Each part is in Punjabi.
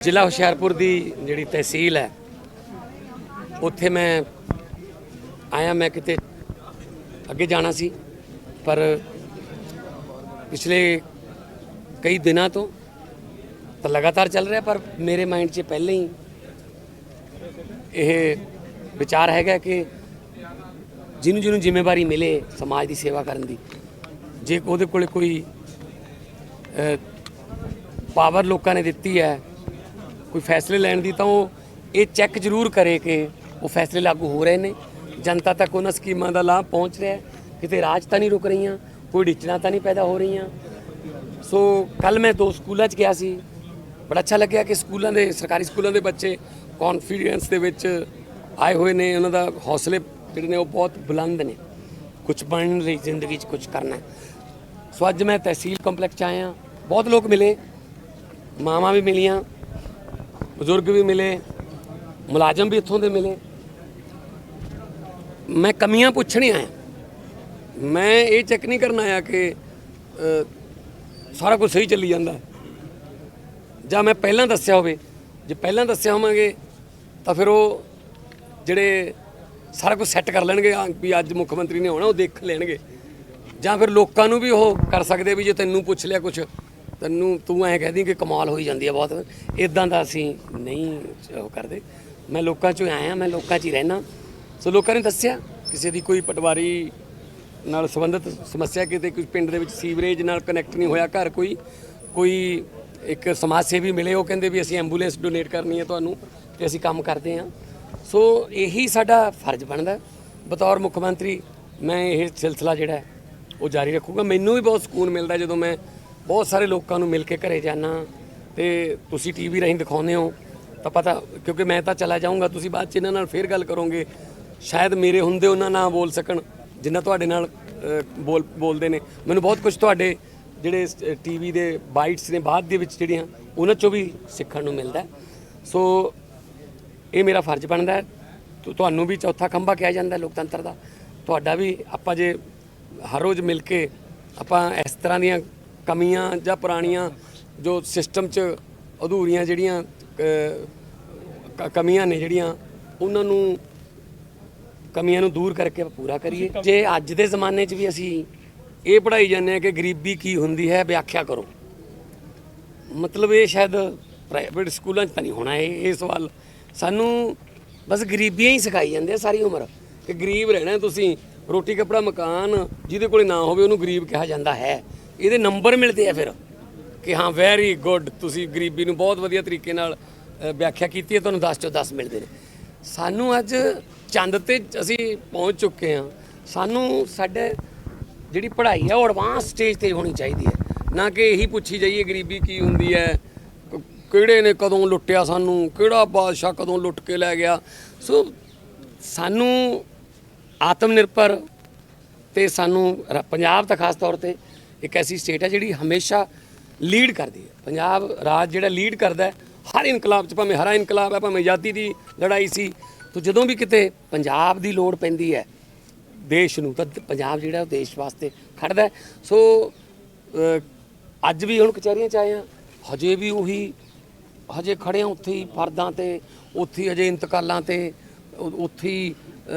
ਜ਼ਿਲ੍ਹਾ ਹੁਸ਼ਿਆਰਪੁਰ ਦੀ ਜਿਹੜੀ ਤਹਿਸੀਲ ਹੈ, ਉੱਥੇ ਮੈਂ ਆਇਆ, ਮੈਂ ਕਿਤੇ ਅੱਗੇ ਜਾਣਾ ਸੀ, ਪਰ ਪਿਛਲੇ ਕਈ ਦਿਨਾਂ ਤੋਂ ਤਾਂ ਲਗਾਤਾਰ ਚੱਲ ਰਿਹਾ, ਪਰ ਮੇਰੇ ਮਾਈਂਡ 'ਚ ਪਹਿਲਾਂ ਹੀ ਇਹ ਵਿਚਾਰ ਹੈਗਾ ਕਿ ਜਿਹਨੂੰ ਜਿਹਨੂੰ ਜ਼ਿੰਮੇਵਾਰੀ ਮਿਲੇ ਸਮਾਜ ਦੀ ਸੇਵਾ ਕਰਨ ਦੀ, ਜੇ ਉਹਦੇ ਕੋਲੇ ਕੋਈ ਪਾਵਰ ਲੋਕਾਂ ਨੇ ਦਿੱਤੀ ਹੈ ਕੋਈ ਫੈਸਲੇ ਲੈਣ ਦੀ ਤਾਂ ਉਹ ਇਹ ਚੈੱਕ ਜ਼ਰੂਰ ਕਰੇ ਕਿ ਉਹ ਫੈਸਲੇ ਲਾਗੂ ਹੋ ਰਹੇ ਨੇ। ਜਨਤਾ ਤੱਕ ਉਹਨਾਂ ਸਕੀਮਾਂ ਦਾ ਲਾਭ ਪਹੁੰਚ ਰਿਹਾ ਹੈ। ਕਿਤੇ ਰਾਜ ਤਾਂ ਨਹੀਂ ਰੁਕ ਰਹੀਆਂ, ਕੋਈ ਡਿਚਣਾ ਤਾਂ ਨਹੀਂ ਪੈਦਾ ਹੋ ਰਹੀਆਂ। ਸੋ ਕੱਲ ਮੈਂ ਦੋ ਸਕੂਲਾਂ 'ਚ ਗਿਆ ਸੀ। ਬੜਾ ਅੱਛਾ ਲੱਗਿਆ ਕਿ ਸਕੂਲਾਂ ਦੇ, ਸਰਕਾਰੀ ਸਕੂਲਾਂ ਦੇ ਬੱਚੇ ਕੌਨਫੀਡੈਂਸ ਦੇ ਵਿੱਚ ਆਏ ਹੋਏ ਨੇ। ਉਹਨਾਂ ਦਾ ਹੌਸਲੇ ਜਿਹੜੇ ਨੇ ਉਹ ਬਹੁਤ ਬੁਲੰਦ ਨੇ। ਕੁਝ ਬਣਨ ਲਈ ਜ਼ਿੰਦਗੀ 'ਚ ਕੁਝ ਕਰਨਾ ਸੋ ਅੱਜ ਮੈਂ ਤਹਿਸੀਲ ਕੰਪਲੈਕਸ 'ਚ ਆਇਆ। ਬਹੁਤ ਲੋਕ ਮਿਲੇ। ਮਾਵਾਂ ਵੀ ਮਿਲੀਆਂ। ਬਜ਼ੁਰਗ ਵੀ ਮਿਲੇ, ਮੁਲਾਜ਼ਮ ਵੀ ਇੱਥੋਂ ਦੇ ਮਿਲੇ। ਮੈਂ ਕਮੀਆਂ ਪੁੱਛਣੇ ਆਇਆ। ਮੈਂ ਇਹ ਚੈੱਕ ਨਹੀਂ ਕਰਨ ਆਇਆ ਕਿ ਸਾਰਾ ਕੁਝ ਸਹੀ ਚੱਲੀ ਜਾਂਦਾ। ਜਾਂ ਮੈਂ ਪਹਿਲਾਂ ਦੱਸਿਆ ਹੋਵੇ, ਜੇ ਪਹਿਲਾਂ ਦੱਸਿਆ ਹੋਵਾਂਗੇ, ਤਾਂ ਫਿਰ ਉਹ ਜਿਹੜੇ ਸਾਰਾ ਕੁਝ ਸੈੱਟ ਕਰ ਲੈਣਗੇ ਵੀ ਅੱਜ ਮੁੱਖ ਮੰਤਰੀ ਨੇ ਆਉਣਾ, ਉਹ ਦੇਖ ਲੈਣਗੇ। ਜਾਂ ਫਿਰ ਲੋਕਾਂ ਨੂੰ ਵੀ ਉਹ ਕਰ ਸਕਦੇ ਵੀ ਜੇ ਤੈਨੂੰ ਪੁੱਛ ਲਿਆ ਕੁਝ ਤੈਨੂੰ ਤੂੰ ਐਂ ਕਹਦੀ ਕਿ ਕਮਾਲ ਹੋਈ ਜਾਂਦੀ ਹੈ ਬਹੁਤ। ਇਦਾਂ ਦਾ ਅਸੀਂ ਨਹੀਂ ਉਹ ਕਰਦੇ। ਮੈਂ ਲੋਕਾਂ 'ਚੋਂ ਆਇਆ, ਮੈਂ ਲੋਕਾਂ 'ਚ ਹੀ ਰਹਿਣਾ ਸੋ ਲੋਕਾਂ ਨੇ ਦੱਸਿਆ, ਕਿਸੇ ਦੀ ਕੋਈ ਪਟਵਾਰੀ ਨਾਲ ਸੰਬੰਧਿਤ ਸਮੱਸਿਆ, ਕਿਤੇ ਕੋਈ ਪਿੰਡ ਦੇ ਵਿੱਚ ਸੀਵਰੇਜ ਨਾਲ ਕਨੈਕਟ ਨਹੀਂ ਹੋਇਆ, ਘਰ ਕੋਈ ਕੋਈ ਇੱਕ ਸਮਾਜ ਸੇਵੀ ਮਿਲੇ, ਉਹ ਕਹਿੰਦੇ ਵੀ ਅਸੀਂ ਐਂਬੂਲੈਂਸ ਡੋਨੇਟ ਕਰਨੀ ਹੈ ਤੁਹਾਨੂੰ ਤੇ ਅਸੀਂ ਕੰਮ ਕਰਦੇ ਹਾਂ ਸੋ ਇਹੀ ਸਾਡਾ ਫਰਜ਼ ਬਣਦਾ। ਬਤੌਰ ਮੁੱਖ ਮੰਤਰੀ, ਮੈਂ ਇਹ ਸਿਲਸਿਲਾ ਜਿਹੜਾ ਉਹ ਜਾਰੀ ਰੱਖੂਗਾ। ਮੈਨੂੰ ਵੀ ਬਹੁਤ ਸਕੂਨ ਮਿਲਦਾ ਜਦੋਂ ਮੈਂ ਬਹੁਤ ਸਾਰੇ ਲੋਕਾਂ ਨੂੰ ਮਿਲ ਕੇ ਘਰੇ ਜਾਣਾ ਤੇ ਤੁਸੀਂ ਟੀਵੀ ਰਾਹੀਂ ਦਿਖਾਉਂਦੇ ਹੋ, ਤਾਂ ਪਤਾ, ਕਿਉਂਕਿ ਮੈਂ ਤਾਂ ਚਲਾ ਜਾਊਂਗਾ, ਤੁਸੀਂ ਬਾਅਦ ਚ ਇਹਨਾਂ ਨਾਲ ਫੇਰ ਗੱਲ ਕਰੋਗੇ। ਸ਼ਾਇਦ ਮੇਰੇ ਹੁੰਦੇ ਉਹਨਾਂ ਨਾ ਬੋਲ ਸਕਣ, ਜਿੰਨਾ ਤੁਹਾਡੇ ਨਾਲ ਬੋਲ, ਬੋਲਦੇ ਨੇ। ਮੈਨੂੰ ਬਹੁਤ ਕੁਝ ਤੁਹਾਡੇ ਜਿਹੜੇ ਟੀਵੀ ਦੇ ਬਾਈਟਸ ਨੇ ਬਾਅਦ ਦੇ ਵਿੱਚ ਜਿਹੜੀਆਂ, ਉਹਨਾਂ ਚੋਂ ਵੀ ਸਿੱਖਣ ਨੂੰ ਮਿਲਦਾ। ਸੋ, ਇਹ ਮੇਰਾ ਫਰਜ਼ ਬਣਦਾ ਹੈ। ਤੁਹਾਨੂੰ ਵੀ ਚੌਥਾ ਖੰਭਾ ਕਿਹਾ ਜਾਂਦਾ ਲੋਕਤੰਤਰ ਦਾ। ਤੁਹਾਡਾ ਵੀ ਆਪਾਂ ਜੇ ਹਰ ਰੋਜ਼ ਮਿਲ ਕੇ ਆਪਾਂ ਇਸ ਤਰ੍ਹਾਂ ਦੀਆਂ ਕਮੀਆਂ ਜਾਂ ਪੁਰਾਣੀਆਂ ਜੋ ਸਿਸਟਮ 'ਚ ਅਧੂਰੀਆਂ ਜਿਹੜੀਆਂ ਕਮੀਆਂ ਨੇ ਜਿਹੜੀਆਂ ਉਹਨਾਂ ਨੂੰ ਕਮੀਆਂ ਨੂੰ ਦੂਰ ਕਰਕੇ ਪੂਰਾ ਕਰੀਏ। ਜੇ ਅੱਜ ਦੇ ਜ਼ਮਾਨੇ 'ਚ ਵੀ ਅਸੀਂ ਇਹ ਪੜਾਈ ਜਾਂਦੇ ਆ ਕਿ ਗਰੀਬੀ ਕੀ ਹੁੰਦੀ ਹੈ ਵਿਆਖਿਆ ਕਰੋ। ਮਤਲਬ ਇਹ ਸ਼ਾਇਦ ਪ੍ਰਾਈਵੇਟ ਸਕੂਲਾਂ 'ਚ ਤਾਂ ਨਹੀਂ ਹੋਣਾ ਇਹ ਇਹ ਸਵਾਲ। ਸਾਨੂੰ ਬਸ ਗਰੀਬੀਆਂ ਹੀ ਸਿਖਾਈ ਜਾਂਦੇ ਆ ਸਾਰੀ ਉਮਰ। ਕਿ ਗਰੀਬ ਰਹਿਣਾ ਤੁਸੀਂ ਰੋਟੀ ਕੱਪੜਾ ਮਕਾਨ ਜਿਹਦੇ ਕੋਲੇ ਨਾ ਹੋਵੇ ਉਹਨੂੰ ਗਰੀਬ ਕਿਹਾ ਜਾਂਦਾ ਹੈ। ਇਹਦੇ ਨੰਬਰ ਮਿਲਦੇ ਆ ਫਿਰ ਕਿ ਹਾਂ ਵੈਰੀ ਗੁੱਡ ਤੁਸੀਂ ਗਰੀਬੀ ਨੂੰ ਬਹੁਤ ਵਧੀਆ ਤਰੀਕੇ ਨਾਲ ਵਿਆਖਿਆ ਕੀਤੀ ਹੈ, ਤੁਹਾਨੂੰ 10 ਚੋਂ 10 ਮਿਲਦੇ ਨੇ। ਸਾਨੂੰ ਅੱਜ ਚੰਦ ਤੇ ਅਸੀਂ ਪਹੁੰਚ ਚੁੱਕੇ ਹਾਂ। ਸਾਨੂੰ ਸਾਡੇ ਜਿਹੜੀ ਪੜ੍ਹਾਈ ਹੈ ਉਹ ਐਡਵਾਂਸ ਸਟੇਜ ਤੇ ਹੋਣੀ ਚਾਹੀਦੀ ਹੈ। ਨਾ ਕਿ ਇਹੀ ਪੁੱਛੀ ਜਾਈਏ ਗਰੀਬੀ ਕੀ ਹੁੰਦੀ ਹੈ ਕਿਹੜੇ ਨੇ ਕਦੋਂ ਲੁੱਟਿਆ ਸਾਨੂੰ, ਕਿਹੜਾ ਬਾਦਸ਼ਾਹ ਕਦੋਂ ਲੁੱਟ ਕੇ ਲੈ ਗਿਆ। ਸੋ ਸਾਨੂੰ ਆਤਮ ਨਿਰਭਰ ਤੇ ਸਾਨੂੰ ਪੰਜਾਬ ਤਾਂ ਖਾਸ ਤੌਰ ਤੇ ਇੱਕ ਐਸੀ ਸਟੇਟ ਹੈ ਜਿਹੜੀ ਹਮੇਸ਼ਾ ਲੀਡ ਕਰਦੀ ਹੈ। ਪੰਜਾਬ ਰਾਜ ਜਿਹੜਾ ਲੀਡ ਕਰਦਾ ਹੈ ਹਰ ਇਨਕਲਾਬ ਚ ਭਾਵੇਂ ਹਰਾ ਇਨਕਲਾਬ ਹੈ ਭਾਵੇਂ ਆਜ਼ਾਦੀ ਦੀ ਲੜਾਈ ਸੀ ਤਾਂ ਜਦੋਂ ਵੀ ਕਿਤੇ ਪੰਜਾਬ ਦੀ ਲੋੜ ਪੈਂਦੀ ਹੈ ਦੇਸ਼ ਨੂੰ ਤਾਂ ਪੰਜਾਬ ਜਿਹੜਾ ਉਹ ਦੇਸ਼ ਵਾਸਤੇ ਖੜਦਾ ਸੋ ਅੱਜ ਵੀ ਹੁਣ ਕਚਹਿਰੀਆਂ ਚ ਆਏ ਆ ਹਜੇ ਵੀ ਉਹੀ ਹਜੇ ਖੜੇ ਆ ਉੱਥੇ ਹੀ ਫਰਦਾਂ ਤੇ ਉੱਥੇ ਹਜੇ ਇੰਤਕਾਲਾਂ ਤੇ ਉੱਥੇ ਹੀ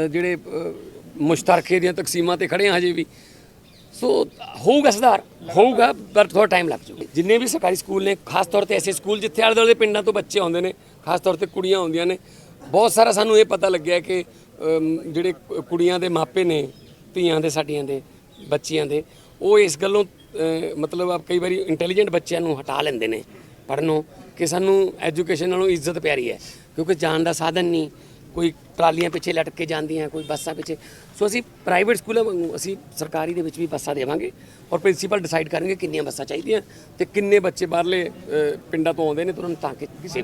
ਜਿਹੜੇ ਅ, ਮੁਸ਼ਤਰਕੇ ਦੀਆਂ ਤਕਸੀਮਾਂ ਤੇ ਖੜੇ ਆ ਹਜੇ ਵੀ। ਸੋ ਹੋਊਗਾ ਸੁਧਾਰ, ਹੋਊਗਾ, ਪਰ ਥੋੜਾ ਟਾਈਮ ਲੱਗ ਜਾਊਗਾ। ਜਿੰਨੇ ਵੀ ਸਰਕਾਰੀ ਸਕੂਲ ਨੇ, ਖਾਸ ਤੌਰ ਤੇ ਐਸੇ ਸਕੂਲ ਜਿੱਥੇ ਆਲੇ ਦੁਆਲੇ ਦੇ ਪਿੰਡਾਂ ਤੋਂ ਬੱਚੇ ਆਉਂਦੇ ਨੇ, ਖਾਸ ਤੌਰ ਤੇ ਕੁੜੀਆਂ ਆਉਂਦੀਆਂ ਨੇ, ਬਹੁਤ ਸਾਰਾ ਸਾਨੂੰ ਇਹ ਪਤਾ ਲੱਗਿਆ ਕਿ ਜਿਹੜੇ ਕੁੜੀਆਂ ਦੇ ਮਾਪੇ ਨੇ, ਧੀਆਂ ਦੇ, ਸਾਡੀਆਂ ਦੇ, ਬੱਚੀਆਂ ਦੇ, ਉਹ ਇਸ ਗੱਲੋਂ ਮਤਲਬ ਆ ਕਈ ਵਾਰੀ ਇੰਟੈਲੀਜੈਂਟ ਬੱਚਿਆਂ ਨੂੰ ਹਟਾ ਲੈਂਦੇ ਨੇ ਪੜ੍ਹਨੋਂ ਕਿ ਸਾਨੂੰ ਐਜੂਕੇਸ਼ਨ ਨਾਲੋਂ ਇੱਜ਼ਤ ਪਿਆਰੀ ਹੈ, ਕਿਉਂਕਿ ਜਾਣ ਦਾ ਸਾਧਨ ਨਹੀਂ ਕੋਈ ਟਰਾਲੀਆਂ ਪਿੱਛੇ ਲਟਕ ਕੇ ਜਾਂਦੀਆਂ, ਕੋਈ ਬੱਸਾਂ ਪਿੱਛੇ। ਸੋ ਅਸੀਂ ਪ੍ਰਾਈਵੇਟ ਸਕੂਲਾਂ ਵਾਂਗੂ ਅਸੀਂ ਸਰਕਾਰੀ ਦੇ ਵਿੱਚ ਵੀ ਬੱਸਾਂ ਦੇਵਾਂਗੇ ਔਰ ਪ੍ਰਿੰਸੀਪਲ ਡਿਸਾਈਡ ਕਰਨਗੇ ਕਿੰਨੀਆਂ ਬੱਸਾਂ ਚਾਹੀਦੀਆਂ ਤੇ ਕਿੰਨੇ ਬੱਚੇ ਬਾਹਰਲੇ ਪਿੰਡਾਂ ਤੋਂ ਆਉਂਦੇ ਨੇ ਤੇ ਉਹਨਾਂ ਨੂੰ ਤਾਂ ਕਿ ਕਿਸੇ